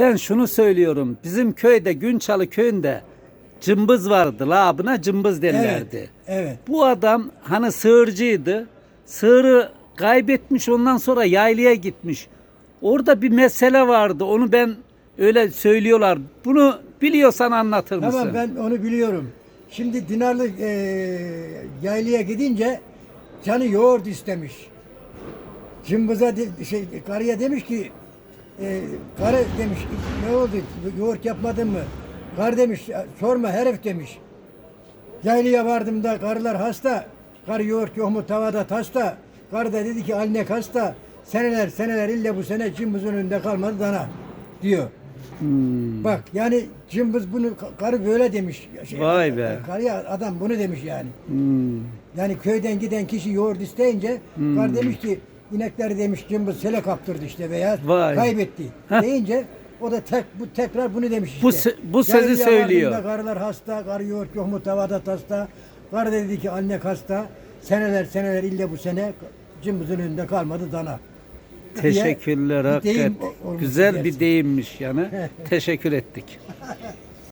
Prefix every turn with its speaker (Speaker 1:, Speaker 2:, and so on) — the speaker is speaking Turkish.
Speaker 1: Ben şunu söylüyorum. Bizim köyde Günçalı köyünde cımbız vardı. Labına cımbız derlerdi.
Speaker 2: Evet. Evet.
Speaker 1: Bu adam hani sığırcıydı. Sığırı kaybetmiş ondan sonra yaylaya gitmiş. Orada bir mesele vardı. Onu ben öyle söylüyorlar. Bunu biliyorsan anlatır mısın?
Speaker 2: Tamam ben onu biliyorum. Şimdi Dinarlı e, yaylaya gidince canı yoğurt istemiş. Cımbıza de- şey karıya demiş ki e, karı demiş ne oldu yoğurt yapmadın mı? Kar demiş sorma herif demiş. Yaylaya vardım da karılar hasta. Karı yoğurt yok mu tavada tasta. Karı da dedi ki anne hasta. Seneler seneler illa bu sene cımbızın önünde kalmadı dana diyor.
Speaker 1: Hmm.
Speaker 2: Bak yani cımbız bunu karı böyle demiş. Şey,
Speaker 1: Vay be.
Speaker 2: Karıya adam bunu demiş yani.
Speaker 1: Hmm.
Speaker 2: Yani köyden giden kişi yoğurt isteyince kar demiş ki inekleri demiş cımbız sele kaptırdı işte veya
Speaker 1: Vay.
Speaker 2: kaybetti
Speaker 1: Heh.
Speaker 2: deyince o da tek bu tekrar bunu demiş işte.
Speaker 1: Bu se- bu sözü söylüyor.
Speaker 2: Karılar hasta, karı yoğurt yok mu tavada tasta. Karı dedi ki anne hasta. Seneler seneler illa bu sene cımbızın önünde kalmadı dana. diye
Speaker 1: Teşekkürler
Speaker 2: bir deyim
Speaker 1: hakikaten.
Speaker 2: olmuş
Speaker 1: Güzel bir deyimmiş yani. Teşekkür ettik.